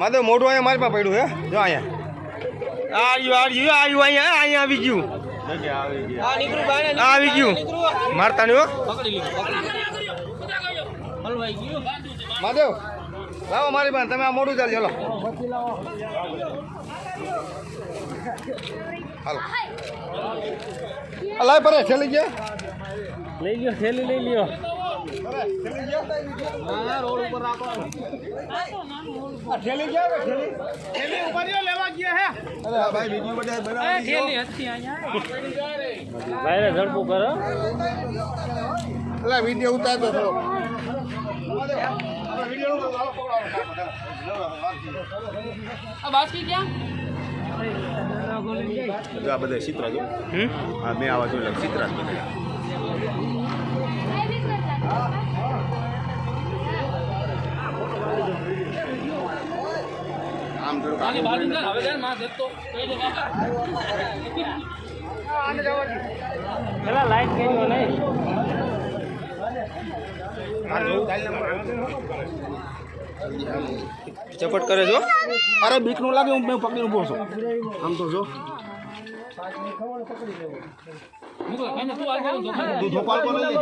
માધવ મોઢું અહીંયા મારી પાસે પડ્યું હે જો અહીંયા. આ આવ્યું આ આવ્યું અહીંયા? અહીંયા આવી ગયું. આ નીકળું બહાર આ આવી ગયું. મારતા નહીં હો. પકડી લીધું હલવાઈ લાવો મારી પાસે તમે આ મોઢું ચાલ ચલો. હાલો. લાય પરે છેલી ગયા. લઈ ગયો થેલી લઈ લ્યો. રોડ ઉપર રાખો ઠેલી ગયા ઠેલી ઠેલી ઉપર લેવા ગયા હે અરે ભાઈ વિડિયો બધા બનાવી થેલી હતી અહીંયા ભાઈ ઝડપું કરો અલા વિડિયો ઉતારતો થોડો આ બાકી ક્યાં બધા ચિત્ર જો. હા મેં આવા જોયેલા ચિત્ર જ બધા. આની બાજુ છે ને, હવે છે માં જતો. કહી દે બાપા. પેલા લાઈટ કેજો નહીં. ચપટ કરે જો અરે બીકનું લાગે હું મેં પકડી ઊભો છું. આમ તો જો. તું ધોપાલ કોને લઈ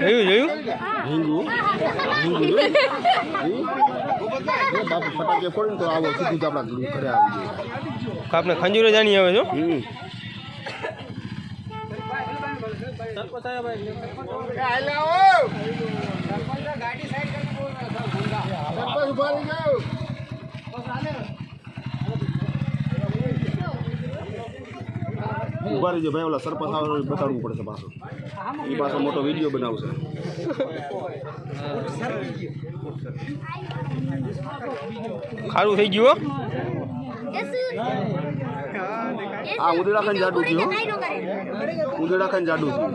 જોયું જોયું હિંગુ હિંગુ જો. એ બાપુ ફટાકે ફોડીને તો આવો સીધું જ આપણા ઘરે આવી જાય આપને ખંજૂરો જાણી આવે છો હમ ઊભા રહીજો ભાઈ ઓલા સરપંચ આવે બતાડવું પડશે પાછો. એ પાછો મોટો વીડિયો બનાવશે. ખારું થઈ ગયું હો આ ઉંદરડા ખાઈને જાડું થયું. ઉદડા ખાન જાડું થયું.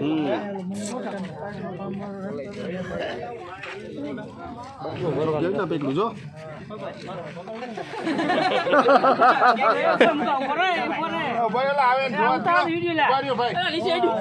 હમ. ના પેટલું જો? હેડ્યું.